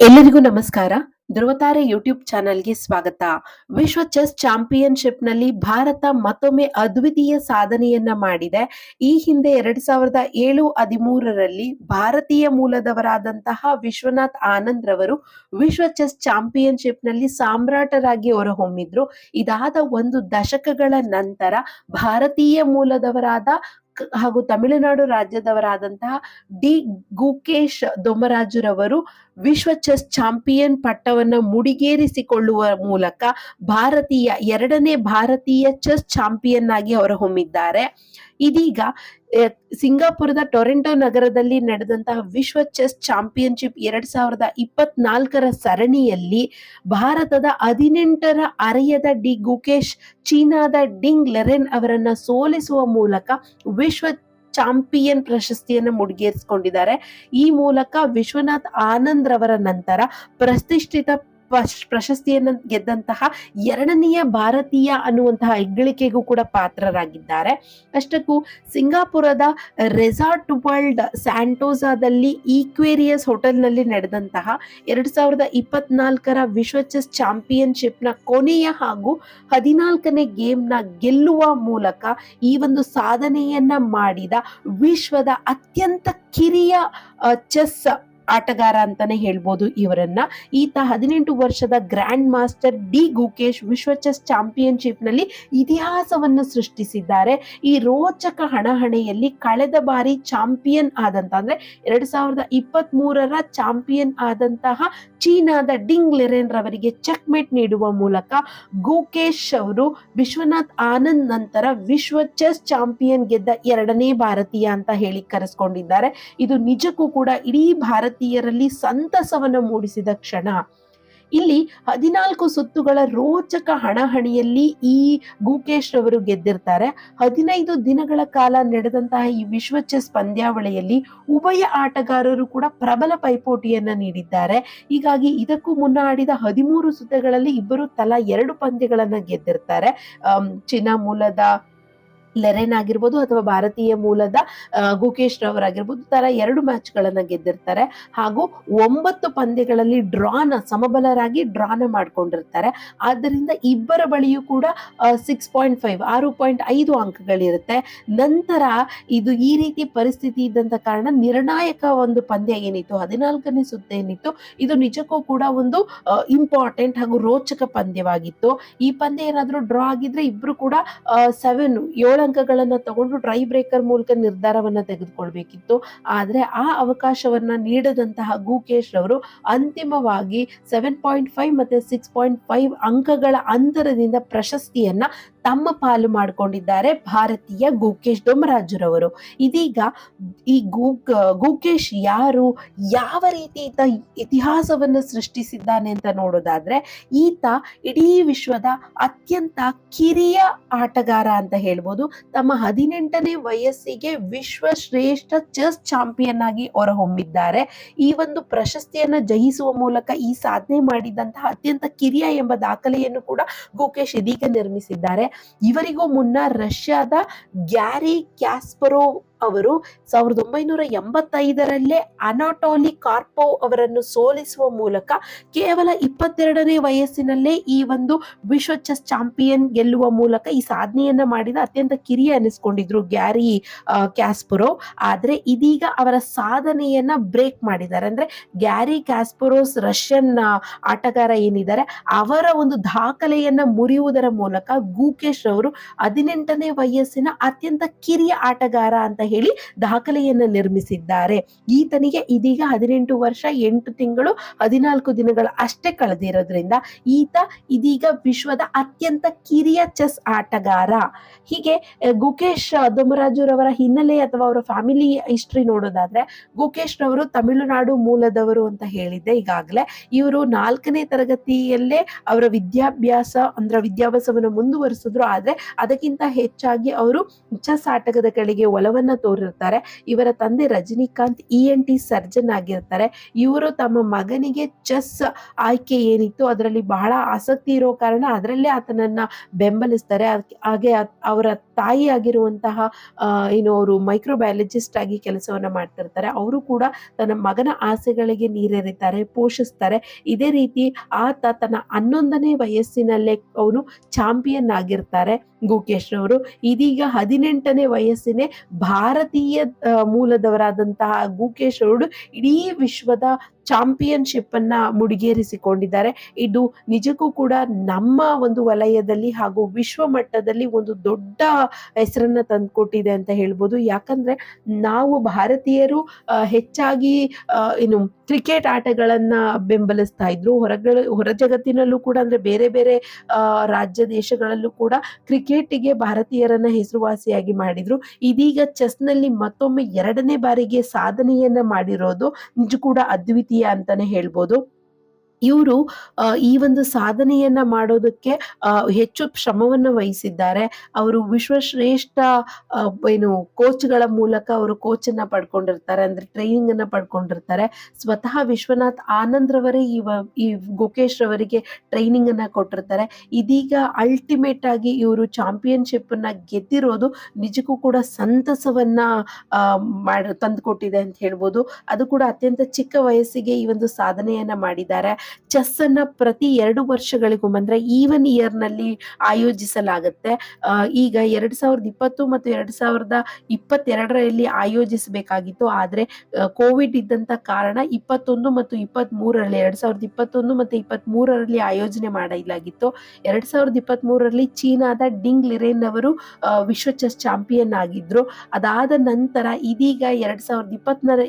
ಎಲ್ಲರಿಗೂ ನಮಸ್ಕಾರ. ಧ್ರುವತಾರೆ ಯೂಟ್ಯೂಬ್ ಚಾನೆಲ್ಗೆ ಸ್ವಾಗತ. ವಿಶ್ವ ಚೆಸ್ ಚಾಂಪಿಯನ್ಶಿಪ್ನಲ್ಲಿ ಭಾರತ ಮತ್ತೊಮ್ಮೆ ಅದ್ವಿತೀಯ ಸಾಧನೆಯನ್ನ ಮಾಡಿದೆ. ಈ ಹಿಂದೆ ಎರಡ್ ಸಾವಿರದ ಏಳು ಹದಿಮೂರರಲ್ಲಿ ಭಾರತೀಯ ಮೂಲದವರಾದಂತಹ ವಿಶ್ವನಾಥ್ ಆನಂದ್ ರವರು ವಿಶ್ವ ಚೆಸ್ ಚಾಂಪಿಯನ್ಶಿಪ್ನಲ್ಲಿ ಸಾಮ್ರಾಟರಾಗಿ ಹೊರಹೊಮ್ಮಿದ್ರು. ಇದಾದ ಒಂದು ದಶಕಗಳ ನಂತರ ಭಾರತೀಯ ಮೂಲದವರಾದ ಹಾಗೂ ತಮಿಳುನಾಡು ರಾಜ್ಯದವರಾದಂತಹ ಡಿ. ಗುಕೇಶ್ ದೊಮರಾಜುರವರು ವಿಶ್ವ ಚೆಸ್ ಚಾಂಪಿಯನ್ ಪಟ್ಟವನ್ನು ಮುಡಿಗೇರಿಸಿಕೊಳ್ಳುವ ಮೂಲಕ ಭಾರತೀಯ ಎರಡನೇ ಭಾರತೀಯ ಚೆಸ್ ಚಾಂಪಿಯನ್ ಆಗಿ ಹೊರಹೊಮ್ಮಿದ್ದಾರೆ. ಇದೀಗ ಸಿಂಗಾಪುರದ ಟೊರೆಂಟೊ ನಗರದಲ್ಲಿ ನಡೆದಂತಹ ವಿಶ್ವ ಚೆಸ್ ಚಾಂಪಿಯನ್ಶಿಪ್ ಎರಡ್ ಸಾವಿರದ ಇಪ್ಪತ್ನಾಲ್ಕರ ಸರಣಿಯಲ್ಲಿ ಭಾರತದ ಹದಿನೆಂಟರ ಅರೆಯದ ಡಿ ಗುಕೇಶ್, ಚೀನಾದ ಡಿಂಗ್ ಲೆರೆನ್ ಅವರನ್ನ ಸೋಲಿಸುವ ಮೂಲಕ ವಿಶ್ವ ಚಾಂಪಿಯನ್ ಪ್ರಶಸ್ತಿಯನ್ನು ಮುಡಿಗೇರಿಸಿಕೊಂಡಿದ್ದಾರೆ. ಈ ಮೂಲಕ ವಿಶ್ವನಾಥ್ ಆನಂದ್ ರವರ ನಂತರ ಪ್ರತಿಷ್ಠಿತ ಪ್ರಶಸ್ತಿಯನ್ನು ಗೆದ್ದಂತಹ ಎರಡನೆಯ ಭಾರತೀಯ ಅನ್ನುವಂತಹ ಹೆಗ್ಗಳಿಕೆಗೂ ಕೂಡ ಪಾತ್ರರಾಗಿದ್ದಾರೆ. ಅಷ್ಟಕ್ಕೂ ಸಿಂಗಾಪುರದ ರೆಸಾರ್ಟ್ ವರ್ಲ್ಡ್ ಸ್ಯಾಂಟೋಸಾದಲ್ಲಿ ಈಕ್ವೇರಿಯಸ್ ಹೋಟೆಲ್ನಲ್ಲಿ ನಡೆದಂತಹ ಎರಡು ಸಾವಿರದ ಇಪ್ಪತ್ನಾಲ್ಕರ ವಿಶ್ವ ಚೆಸ್ ಚಾಂಪಿಯನ್ಶಿಪ್ನ ಕೊನೆಯ ಹಾಗೂ ಹದಿನಾಲ್ಕನೇ ಗೇಮ್ನ ಗೆಲ್ಲುವ ಮೂಲಕ ಈ ಒಂದು ಸಾಧನೆಯನ್ನ ಮಾಡಿದ ವಿಶ್ವದ ಅತ್ಯಂತ ಕಿರಿಯ ಚೆಸ್ ಆಟಗಾರ ಅಂತಾನೆ ಹೇಳ್ಬೋದು ಇವರನ್ನ. ಈತ ಹದಿನೆಂಟು ವರ್ಷದ ಗ್ರ್ಯಾಂಡ್ ಮಾಸ್ಟರ್ ಡಿ ಗುಕೇಶ್ ವಿಶ್ವ ಚೆಸ್ ಚಾಂಪಿಯನ್ಶಿಪ್ನಲ್ಲಿ ಇತಿಹಾಸವನ್ನು ಸೃಷ್ಟಿಸಿದ್ದಾರೆ. ಈ ರೋಚಕ ಹಣಹಣೆಯಲ್ಲಿ ಕಳೆದ ಬಾರಿ ಚಾಂಪಿಯನ್ ಆದಂತ, ಅಂದ್ರೆ ಎರಡ್ ಸಾವಿರದ ಚಾಂಪಿಯನ್ ಆದಂತಹ ಚೀನಾದ ಡಿಂಗ್ ಲೆರೆನ್ ರವರಿಗೆ ಚೆಕ್ ಮೇಟ್ ನೀಡುವ ಮೂಲಕ ಗುಕೇಶ್ ಅವರು ವಿಶ್ವನಾಥ್ ಆನಂದ್ ನಂತರ ವಿಶ್ವ ಚೆಸ್ ಚಾಂಪಿಯನ್ ಗೆದ್ದ ಎರಡನೇ ಭಾರತೀಯ ಅಂತ ಹೇಳಿ ಕರೆಸ್ಕೊಂಡಿದ್ದಾರೆ. ಇದು ನಿಜಕ್ಕೂ ಕೂಡ ಇಡೀ ಭಾರತೀಯರಲ್ಲಿ ಸಂತಸವನ್ನ ಮೂಡಿಸಿದ ಕ್ಷಣ. ಇಲ್ಲಿ ಹದಿನಾಲ್ಕು ಸುತ್ತುಗಳ ರೋಚಕ ಹಣಹಣಿಯಲ್ಲಿ ಈ ಗುಕೇಶ್ ರವರು ಗೆದ್ದಿರ್ತಾರೆ. ಹದಿನೈದು ದಿನಗಳ ಕಾಲ ನಡೆದಂತಹ ಈ ವಿಶ್ವ ಚೆಸ್ ಪಂದ್ಯಾವಳಿಯಲ್ಲಿ ಉಭಯ ಆಟಗಾರರು ಕೂಡ ಪ್ರಬಲ ಪೈಪೋಟಿಯನ್ನ ನೀಡಿದ್ದಾರೆ. ಹೀಗಾಗಿ ಇದಕ್ಕೂ ಮುನ್ನ ಆಡಿದ ಹದಿಮೂರು ಸುತ್ತುಗಳಲ್ಲಿ ಇಬ್ಬರು ತಲಾ ಎರಡು ಪಂದ್ಯಗಳನ್ನ ಗೆದ್ದಿರ್ತಾರೆ. ಚೀನಾ ಮೂಲದ ಲೆರೆನ್ ಆಗಿರ್ಬೋದು ಅಥವಾ ಭಾರತೀಯ ಮೂಲದ ಗುಕೇಶ್ ರವರ್ ಆಗಿರ್ಬೋದು ತರ ಎರಡು ಮ್ಯಾಚ್ ಗಳನ್ನ ಗೆದ್ದಿರ್ತಾರೆ. ಹಾಗೂ ಒಂಬತ್ತು ಪಂದ್ಯಗಳಲ್ಲಿ ಡ್ರಾನ ಸಮಬಲರಾಗಿ ಡ್ರಾನ ಮಾಡ್ಕೊಂಡಿರ್ತಾರೆ. ಆದ್ದರಿಂದ ಇಬ್ಬರ ಬಳಿಯೂ ಕೂಡ ಸಿಕ್ಸ್ ಪಾಯಿಂಟ್ ಫೈವ್ ಆರು ಪಾಯಿಂಟ್ ಐದು ಅಂಕಗಳಿರುತ್ತೆ. ನಂತರ ಇದು ಈ ರೀತಿ ಪರಿಸ್ಥಿತಿ ಇದ್ದಂತ ಕಾರಣ ನಿರ್ಣಾಯಕ ಒಂದು ಪಂದ್ಯ ಏನಿತ್ತು, ಹದಿನಾಲ್ಕನೇ ಸುತ್ತ ಏನಿತ್ತು, ಇದು ನಿಜಕ್ಕೂ ಕೂಡ ಒಂದು ಇಂಪಾರ್ಟೆಂಟ್ ಹಾಗೂ ರೋಚಕ ಪಂದ್ಯವಾಗಿತ್ತು. ಈ ಪಂದ್ಯ ಏನಾದರೂ ಡ್ರಾ ಆಗಿದ್ರೆ ಇಬ್ರು ಕೂಡ ಸೆವೆನ್ ಏಳು ಅಂಕಗಳನ್ನ ತಗೊಂಡು ಡ್ರೈ ಬ್ರೇಕರ್ ಮೂಲಕ ನಿರ್ಧಾರವನ್ನ ತೆಗೆದುಕೊಳ್ಬೇಕಿತ್ತು. ಆದರೆ ಆ ಅವಕಾಶವನ್ನ ನೀಡದಂತಹ ಗುಕೇಶ್ ರವರು ಅಂತಿಮವಾಗಿ ಸೆವೆನ್ ಪಾಯಿಂಟ್ ಫೈವ್ ಮತ್ತೆ ಸಿಕ್ಸ್ ಪಾಯಿಂಟ್ ಫೈವ್ ಅಂಕಗಳ ಅಂತರದಿಂದ ಪ್ರಶಸ್ತಿಯನ್ನ ತಮ್ಮ ಪಾಲು ಮಾಡಿಕೊಂಡಿದ್ದಾರೆ ಭಾರತೀಯ ಗೋಕೇಶ್ ಡೊಮರಾಜುರವರು ಇದೀಗ ಈ ಗೂಕ್, ಗೋಕೇಶ್ ಯಾರು, ಯಾವ ರೀತಿ ಈತ ಇತಿಹಾಸವನ್ನು ಸೃಷ್ಟಿಸಿದ್ದಾನೆ ಅಂತ ನೋಡೋದಾದ್ರೆ, ಈತ ಇಡೀ ವಿಶ್ವದ ಅತ್ಯಂತ ಕಿರಿಯ ಆಟಗಾರ ಅಂತ ಹೇಳ್ಬೋದು. ತಮ್ಮ ಹದಿನೆಂಟನೇ ವಯಸ್ಸಿಗೆ ವಿಶ್ವ ಶ್ರೇಷ್ಠ ಚೆಸ್ ಚಾಂಪಿಯನ್ ಆಗಿ ಹೊರಹೊಮ್ಮಿದ್ದಾರೆ. ಈ ಒಂದು ಪ್ರಶಸ್ತಿಯನ್ನ ಜಯಿಸುವ ಮೂಲಕ ಈ ಸಾಧನೆ ಮಾಡಿದಂತಹ ಅತ್ಯಂತ ಕಿರಿಯ ಎಂಬ ದಾಖಲೆಯನ್ನು ಕೂಡ ಗೋಕೇಶ್ ಇದೀಗ ನಿರ್ಮಿಸಿದ್ದಾರೆ. ಇವರಿಗೂ ಮುನ್ನ ರಷ್ಯಾದ ಗ್ಯಾರಿ ಕ್ಯಾಸ್ಪರೋ ಅವರು ಸಾವಿರದ ಒಂಬೈನೂರ ಎಂಬತ್ತೈದರಲ್ಲೇ ಅನಾಟೋಲಿ ಕಾರ್ಪೋವ್ ಅವರನ್ನು ಸೋಲಿಸುವ ಮೂಲಕ ಕೇವಲ ಇಪ್ಪತ್ತೆರಡನೇ ವಯಸ್ಸಿನಲ್ಲೇ ಈ ಒಂದು ವಿಶ್ವ ಚೆಸ್ ಚಾಂಪಿಯನ್ ಗೆಲ್ಲುವ ಮೂಲಕ ಈ ಸಾಧನೆಯನ್ನ ಮಾಡಿದ ಅತ್ಯಂತ ಕಿರಿಯ ಅನಿಸ್ಕೊಂಡಿದ್ರು ಗ್ಯಾರಿ ಕ್ಯಾಸ್ಪುರೋ. ಆದ್ರೆ ಇದೀಗ ಅವರ ಸಾಧನೆಯನ್ನ ಬ್ರೇಕ್ ಮಾಡಿದ್ದಾರೆ. ಅಂದ್ರೆ ಗ್ಯಾರಿ ಕ್ಯಾಸ್ಪುರೋಸ್ ರಷ್ಯನ್ ಆಟಗಾರ ಏನಿದ್ದಾರೆ, ಅವರ ಒಂದು ದಾಖಲೆಯನ್ನ ಮುರಿಯುವುದರ ಮೂಲಕ ಗೂಕೇಶ್ ಅವರು ಹದಿನೆಂಟನೇ ವಯಸ್ಸಿನ ಅತ್ಯಂತ ಕಿರಿಯ ಆಟಗಾರ ಅಂತ ಹೇಳಿ ದಾಖಲೆಯನ್ನ ನಿರ್ಮಿಸಿದ್ದಾರೆ. ಈತನಿಗೆ ಇದೀಗ ಹದಿನೆಂಟು ವರ್ಷ, ಎಂಟು ತಿಂಗಳು, ಹದಿನಾಲ್ಕು ದಿನಗಳ ಅಷ್ಟೇ ಕಳೆದಿರೋದ್ರಿಂದ ಈತ ಇದೀಗ ವಿಶ್ವದ ಅತ್ಯಂತ ಕಿರಿಯ ಚೆಸ್ ಆಟಗಾರ. ಹೀಗೆ ಗುಕೇಶ್ ದೊಮರಾಜುರವರ ಹಿನ್ನೆಲೆ ಅಥವಾ ಅವರ ಫ್ಯಾಮಿಲಿ ಹಿಸ್ಟ್ರಿ ನೋಡೋದಾದ್ರೆ, ಗುಕೇಶ್ ರವರು ತಮಿಳುನಾಡು ಮೂಲದವರು ಅಂತ ಹೇಳಿದ್ದೆ ಈಗಾಗಲೇ. ಇವರು ನಾಲ್ಕನೇ ತರಗತಿಯಲ್ಲೇ ಅವರ ವಿದ್ಯಾಭ್ಯಾಸ, ಅಂದ್ರೆ ವಿದ್ಯಾಭ್ಯಾಸವನ್ನು ಮುಂದುವರಿಸಿದ್ರು. ಆದ್ರೆ ಅದಕ್ಕಿಂತ ಹೆಚ್ಚಾಗಿ ಅವರು ಚೆಸ್ ಆಟಗದ ಕಡೆಗೆ ಒಲವನ್ನ ತೋರಿರ್ತಾರೆ. ಇವರ ತಂದೆ Rajinikanth E N T surgeon ಆಗಿರ್ತಾರೆ. ಇವರು ತಮ್ಮ ಮಗನಿಗೆ ಚೆಸ್ ಆಯ್ಕೆ ಏನಿತ್ತು ಅದರಲ್ಲಿ ಬಹಳ ಆಸಕ್ತಿ ಇರೋ ಕಾರಣ ಅದರಲ್ಲೇ ಆತನನ್ನ ಬೆಂಬಲಿಸ್ತಾರೆ. ಹಾಗೆ ಅವರ ತಾಯಿ ಆಗಿರುವಂತಹ ಏನು ಅವರು ಮೈಕ್ರೋಬಯಾಲಜಿಸ್ಟ್ ಆಗಿ ಕೆಲಸವನ್ನ ಮಾಡ್ತಿರ್ತಾರೆ. ಅವರು ಕೂಡ ತನ್ನ ಮಗನ ಆಸೆಗಳಿಗೆ ನೀರೆರಿತಾರೆ, ಪೋಷಿಸ್ತಾರೆ. ಇದೇ ರೀತಿ ಆತ ತನ್ನ ಹನ್ನೊಂದನೇ ವಯಸ್ಸಿನಲ್ಲೇ ಅವನು ಚಾಂಪಿಯನ್ ಆಗಿರ್ತಾರೆ ಗೋಕೇಶ್ ಅವರು ಇದೀಗ ಹದಿನೆಂಟನೇ ವಯಸ್ಸಿನೇ ಭಾರತೀಯ ಮೂಲದವರಾದಂತಹ ಗುಕೇಶ್ ಅವರು ಇಡೀ ವಿಶ್ವದ ಚಾಂಪಿಯನ್ಶಿಪ್ ಅನ್ನ ಮುಡಿಗೇರಿಸಿಕೊಂಡಿದ್ದಾರೆ. ಇದು ನಿಜಕ್ಕೂ ಕೂಡ ನಮ್ಮ ಒಂದು ವಲಯದಲ್ಲಿ ಹಾಗೂ ವಿಶ್ವ ಮಟ್ಟದಲ್ಲಿ ಒಂದು ದೊಡ್ಡ ಹೆಸರನ್ನ ತಂದುಕೊಟ್ಟಿದೆ ಅಂತ ಹೇಳ್ಬೋದು. ಯಾಕಂದ್ರೆ ನಾವು ಭಾರತೀಯರು ಹೆಚ್ಚಾಗಿ ಏನು ಕ್ರಿಕೆಟ್ ಆಟಗಳನ್ನ ಬೆಂಬಲಿಸ್ತಾ ಇದ್ರು. ಹೊರಗಳ ಹೊರ ಜಗತ್ತಿನಲ್ಲೂ ಕೂಡ ಅಂದ್ರೆ ಬೇರೆ ಬೇರೆ ರಾಜ್ಯ ದೇಶಗಳಲ್ಲೂ ಕೂಡ ಕ್ರಿಕೆಟ್ಗೆ ಭಾರತೀಯರನ್ನ ಹೆಸರುವಾಸಿಯಾಗಿ ಮಾಡಿದ್ರು. ಇದೀಗ ಚೆಸ್ನಲ್ಲಿ ಮತ್ತೊಮ್ಮೆ ಎರಡನೇ ಬಾರಿಗೆ ಸಾಧನೆಯನ್ನ ಮಾಡಿರೋದು ನಿಜ ಕೂಡ ಅದ್ವಿತೀಯ ಅಂತಾನೆ ಹೇಳ್ಬೋದು. ಇವರು ಈ ಒಂದು ಸಾಧನೆಯನ್ನ ಮಾಡೋದಕ್ಕೆ ಹೆಚ್ಚು ಶ್ರಮವನ್ನ ವಹಿಸಿದ್ದಾರೆ. ಅವರು ವಿಶ್ವಶ್ರೇಷ್ಠ ಏನು ಕೋಚ್ಗಳ ಮೂಲಕ ಅವರು ಕೋಚ್ ಅನ್ನ ಪಡ್ಕೊಂಡಿರ್ತಾರೆ, ಅಂದ್ರೆ ಟ್ರೈನಿಂಗ್ ಅನ್ನ ಪಡ್ಕೊಂಡಿರ್ತಾರೆ. ಸ್ವತಃ ವಿಶ್ವನಾಥ್ ಆನಂದ್ ರವರೇ ಈ ಗೋಕೇಶ್ ರವರಿಗೆ ಟ್ರೈನಿಂಗ್ ಅನ್ನ ಕೊಟ್ಟಿರ್ತಾರೆ. ಇದೀಗ ಅಲ್ಟಿಮೇಟ್ ಆಗಿ ಇವರು ಚಾಂಪಿಯನ್ಶಿಪ್ ಅನ್ನ ಗೆದ್ದಿರೋದು ನಿಜಕ್ಕೂ ಕೂಡ ಸಂತಸವನ್ನ ಮಾಡ, ತಂದುಕೊಟ್ಟಿದೆ ಅಂತ ಹೇಳ್ಬೋದು. ಅದು ಕೂಡ ಅತ್ಯಂತ ಚಿಕ್ಕ ವಯಸ್ಸಿಗೆ ಈ ಒಂದು ಸಾಧನೆಯನ್ನ ಮಾಡಿದ್ದಾರೆ. ಚೆಸ್ ಅನ್ನ ಪ್ರತಿ ಎರಡು ವರ್ಷಗಳಿಗೂ ಅಂದ್ರೆ ಈವನ್ ಇಯರ್ನಲ್ಲಿ ಆಯೋಜಿಸಲಾಗುತ್ತೆ. ಈಗ ಎರಡ್ ಸಾವಿರದ ಇಪ್ಪತ್ತು ಮತ್ತು ಎರಡ್ ಸಾವಿರದ ಇಪ್ಪತ್ತೆರಡರಲ್ಲಿ ಆಯೋಜಿಸಬೇಕಾಗಿತ್ತು. ಆದ್ರೆ ಕೋವಿಡ್ ಇದ್ದಂತ ಕಾರಣ ಇಪ್ಪತ್ತೊಂದು ಮತ್ತು ಇಪ್ಪತ್ತ್ ಮೂರರಲ್ಲಿ ಎರಡ್ ಸಾವಿರದ ಇಪ್ಪತ್ತೊಂದು ಮತ್ತು ಇಪ್ಪತ್ತ್ ಮೂರರಲ್ಲಿ ಆಯೋಜನೆ ಮಾಡಲಾಗಿತ್ತು. ಎರಡ್ ಸಾವಿರದ ಇಪ್ಪತ್ತ್ ಮೂರರಲ್ಲಿ ಚೀನಾದ ಡಿಂಗ್ ಲಿರೇನ್ ಅವರು ವಿಶ್ವ ಚೆಸ್ ಚಾಂಪಿಯನ್ ಆಗಿದ್ರು. ಅದಾದ ನಂತರ ಇದೀಗ ಎರಡ್ ಸಾವಿರದ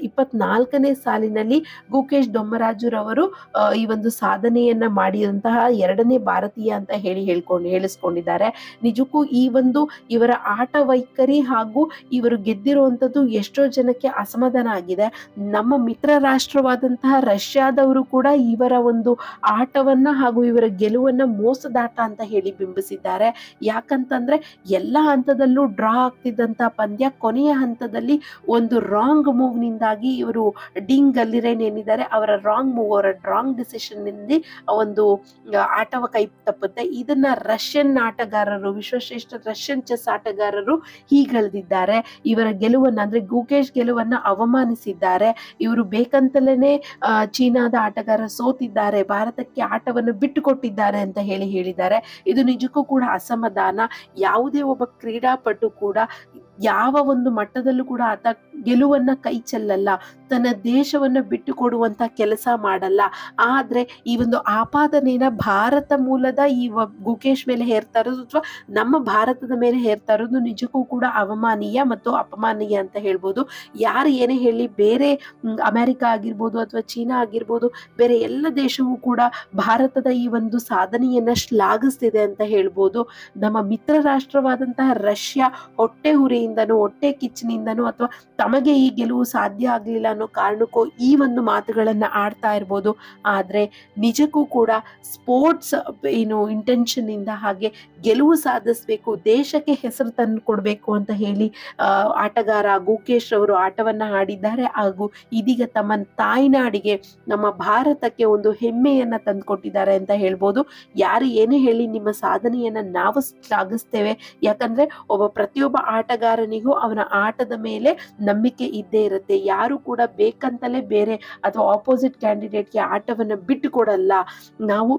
ಇಪ್ಪತ್ನಾಲ್ಕನೇ ಸಾಲಿನಲ್ಲಿ ಗುಕೇಶ್ ದೊಮ್ಮರಾಜುರವರು ಆ, ಈ ಒಂದು ಸಾಧನೆಯನ್ನ ಮಾಡಿದಂತಹ ಎರಡನೇ ಭಾರತೀಯ ಅಂತ ಹೇಳಿ ಹೇಳ್ಕೊಂಡು ಹೇಳಿಸ್ಕೊಂಡಿದ್ದಾರೆ. ನಿಜಕ್ಕೂ ಈ ಒಂದು ಇವರ ಆಟ ವೈಖರಿ ಹಾಗೂ ಇವರು ಗೆದ್ದಿರುವಂತದ್ದು ಎಷ್ಟೋ ಜನಕ್ಕೆ ಅಸಮಾಧಾನ ಆಗಿದೆ. ನಮ್ಮ ಮಿತ್ರ ರಾಷ್ಟ್ರವಾದಂತಹ ರಷ್ಯಾದವರು ಕೂಡ ಇವರ ಒಂದು ಆಟವನ್ನ ಹಾಗೂ ಇವರ ಗೆಲುವನ್ನ ಮೋಸದಾಟ ಅಂತ ಹೇಳಿ ಬಿಂಬಿಸಿದ್ದಾರೆ. ಯಾಕಂತಂದ್ರೆ ಎಲ್ಲ ಹಂತದಲ್ಲೂ ಡ್ರಾ ಆಗ್ತಿದ್ದಂತ ಪಂದ್ಯ ಕೊನೆಯ ಹಂತದಲ್ಲಿ ಒಂದು ರಾಂಗ್ ಮೂವ್ ನಿಂದಾಗಿ ಇವರು ಡಿಂಗ್ ಗಲ್ಲಿರೇನ್ ಏನಿದ್ದಾರೆ, ಅವರ ರಾಂಗ್ ಮೂವ್, ಅವರ ರಾಂಗ್ ಡಿಸಿಷನ್ ನಿಂದ ಒಂದು ಆಟವ ಕೈ ತಪ್ಪುತ್ತೆ. ಇದನ್ನ ರಷ್ಯನ್ ಆಟಗಾರರು ವಿಶ್ವಶ್ರೇಷ್ಠ ರಷ್ಯನ್ ಚೆಸ್ ಆಟಗಾರರು ಹೀಗಳೆದಿದ್ದಾರೆ ಇವರ ಗೆಲುವನ್ನ ಅಂದ್ರೆ ಗುಕೇಶ್ ಗೆಲುವನ್ನ ಅವಮಾನಿಸಿದ್ದಾರೆ. ಇವರು ಬೇಕಂತಲೇನೆ ಆ, ಚೀನಾದ ಆಟಗಾರ ಸೋತಿದ್ದಾರೆ. ಭಾರತಕ್ಕೆ ಆಟವನ್ನು ಬಿಟ್ಟುಕೊಟ್ಟಿದ್ದಾರೆ ಅಂತ ಹೇಳಿ ಹೇಳಿದ್ದಾರೆ. ಇದು ನಿಜಕ್ಕೂ ಕೂಡ ಅಸಮಾಧಾನ. ಯಾವುದೇ ಒಬ್ಬ ಕ್ರೀಡಾಪಟು ಕೂಡ ಯಾವ ಒಂದು ಮಟ್ಟದಲ್ಲೂ ಕೂಡ ಆತ ಗೆಲುವನ್ನ ಕೈ ಚೆಲ್ಲಲ್ಲ. ತನ್ನ ದೇಶವನ್ನು ಬಿಟ್ಟು ಕೊಡುವಂತ ಕೆಲಸ ಮಾಡಲ್ಲ. ಆದರೆ ಈ ಒಂದು ಆಪಾದನೆನ ಭಾರತ ಮೂಲದ ಈ ಗುಕೇಶ್ ಮೇಲೆ ಹೇರ್ತಾ ಇರೋದು ಅಥವಾ ನಮ್ಮ ಭಾರತದ ಮೇಲೆ ಹೇರ್ತಾ ಇರೋದು ನಿಜಕ್ಕೂ ಕೂಡ ಅವಮಾನೀಯ ಮತ್ತು ಅಪಮಾನೀಯ ಅಂತ ಹೇಳ್ಬೋದು. ಯಾರು ಏನೇ ಹೇಳಿ ಬೇರೆ ಅಮೆರಿಕ ಆಗಿರ್ಬೋದು ಅಥವಾ ಚೀನಾ ಆಗಿರ್ಬೋದು ಬೇರೆ ಎಲ್ಲ ದೇಶವೂ ಕೂಡ ಭಾರತದ ಈ ಒಂದು ಸಾಧನೆಯನ್ನು ಶ್ಲಾಘಿಸ್ತಿದೆ ಅಂತ ಹೇಳ್ಬೋದು. ನಮ್ಮ ಮಿತ್ರ ರಾಷ್ಟ್ರವಾದಂತಹ ರಷ್ಯಾ ಹೊಟ್ಟೆ ಹುರಿಯಿಂದನೂ, ಹೊಟ್ಟೆ ಕಿಚ್ಚಿನಿಂದನೂ ಅಥವಾ ತಮಗೆ ಈ ಗೆಲುವು ಸಾಧ್ಯ ಆಗ್ಲಿಲ್ಲ ಅನ್ನೋ ಕಾರಣಕ್ಕೂ ಈ ಒಂದು ಮಾತುಗಳನ್ನು ಆಡ್ತಾ ಇರ್ಬೋದು. ಆದರೆ ನಿಜಕ್ಕೂ ಕೂಡ ಸ್ಪೋರ್ಟ್ಸ್ ಏನು ಇಂಟೆನ್ಷನ್ ಇಂದ ಹಾಗೆ ಗೆಲುವು ಸಾಧಿಸಬೇಕು, ದೇಶಕ್ಕೆ ಹೆಸರು ತಂದು ಕೊಡಬೇಕು ಅಂತ ಹೇಳಿ ಆಟಗಾರ ಗೋಕೇಶ್ ಅವರು ಆಟವನ್ನು ಆಡಿದ್ದಾರೆ. ಹಾಗೂ ಇದೀಗ ತಮ್ಮ ತಾಯ್ನಾಡಿಗೆ, ನಮ್ಮ ಭಾರತಕ್ಕೆ ಒಂದು ಹೆಮ್ಮೆಯನ್ನ ತಂದುಕೊಟ್ಟಿದ್ದಾರೆ ಅಂತ ಹೇಳ್ಬೋದು. ಯಾರು ಏನೇ ಹೇಳಿ ನಿಮ್ಮ ಸಾಧನೆಯನ್ನ ನಾವು ಶ್ಲಾಘಿಸ್ತೇವೆ. ಯಾಕಂದ್ರೆ ಒಬ್ಬ ಪ್ರತಿಯೊಬ್ಬ ಆಟಗಾರನಿಗೂ ಅವನ ಆಟದ ಮೇಲೆ ನಂಬಿಕೆ ಇದ್ದೇ ಇರುತ್ತೆ. ಯಾರು ಕೂಡ ಬೇಕಂತಲೇ ಬೇರೆ ಅಥವಾ ಆಪೋಸಿಟ್ ಕ್ಯಾಂಡಿಡೇಟ್ಗೆ ಆಟವನ್ನು ಬಿಟ್ಟು ಕೊಡಲ್ಲ ನಾವು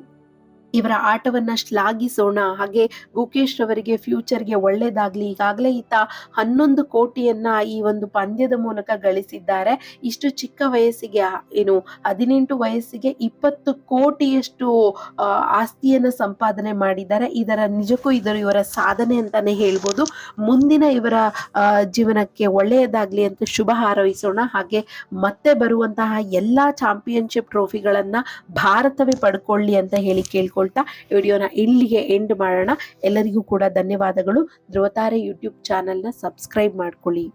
ಇವರ ಆಟವನ್ನ ಶ್ಲಾಘಿಸೋಣ. ಹಾಗೆ ಗುಕೇಶ್ ರವರಿಗೆ ಫ್ಯೂಚರ್ಗೆ ಒಳ್ಳೇದಾಗ್ಲಿ. ಈಗಾಗಲೇ ಈತ ಹನ್ನೊಂದು ಕೋಟಿಯನ್ನ ಈ ಒಂದು ಪಂದ್ಯದ ಮೂಲಕ ಗಳಿಸಿದ್ದಾರೆ. ಇಷ್ಟು ಚಿಕ್ಕ ವಯಸ್ಸಿಗೆ ಏನು, ಹದಿನೆಂಟು ವಯಸ್ಸಿಗೆ ಇಪ್ಪತ್ತು ಕೋಟಿಯಷ್ಟು ಆಸ್ತಿಯನ್ನ ಸಂಪಾದನೆ ಮಾಡಿದ್ದಾರೆ. ಇದರ ನಿಜಕ್ಕೂ ಇದರ ಇವರ ಸಾಧನೆ ಅಂತಾನೆ ಹೇಳ್ಬೋದು. ಮುಂದಿನ ಇವರ ಜೀವನಕ್ಕೆ ಒಳ್ಳೆಯದಾಗ್ಲಿ ಅಂತ ಶುಭ ಹಾರೈಸೋಣ. ಹಾಗೆ ಮತ್ತೆ ಬರುವಂತಹ ಎಲ್ಲಾ ಚಾಂಪಿಯನ್ಶಿಪ್ ಟ್ರೋಫಿಗಳನ್ನ ಭಾರತವೇ ಪಡ್ಕೊಳ್ಳಿ ಅಂತ ಹೇಳಿ ಕೇಳ್ಕೊಳ್ತಾ ಈ ವಿಡಿಯೋನ ಇಲ್ಲಿಗೆ ಎಂಡ್ ಮಾಡೋಣ. ಎಲ್ಲರಿಗೂ ಕೂಡ ಧನ್ಯವಾದಗಳು. ಧ್ರುವತಾರೆ ಯೂಟ್ಯೂಬ್ ಚಾನಲ್ನ ಸಬ್ಸ್ಕ್ರೈಬ್ ಮಾಡ್ಕೊಳ್ಳಿ.